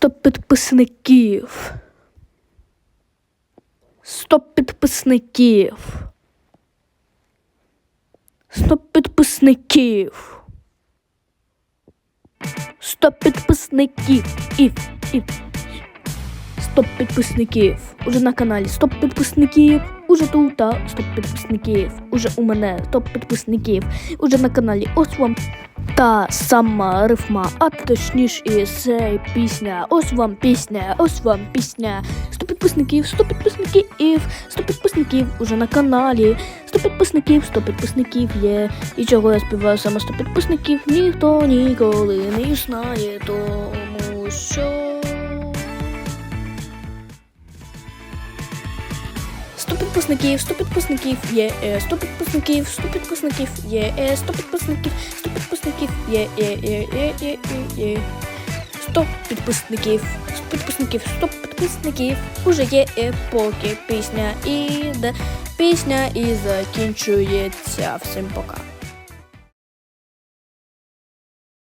100 підписників. 100 підписників. 100 підписників. 100 підписників. Ів, ів. 100 підписників. Уже на каналі 100 підписників. Уже тут 100 підписників. Уже у мене 100 підписників. Уже на каналі ось вам та сама рифма, а точніше і цей пісня. Ось вам пісня, ось вам пісня. 100 підписників, 100 підписників, 100 підписників уже на каналі. 100 підписників, 100 підписників є. І чого я співаю саме 100 підписників, ніхто ніколи не знає, тому що. 100 підписників, 100 підписників є, 100 підписників, 100 підписників є, 100 підписників, 100 підписників є, є, є, є, є, є, є. 100 підписників, 100 підписників, 100 підписників, уже є, епоки. поки пісня іде, пісня і закінчується. Всім пока.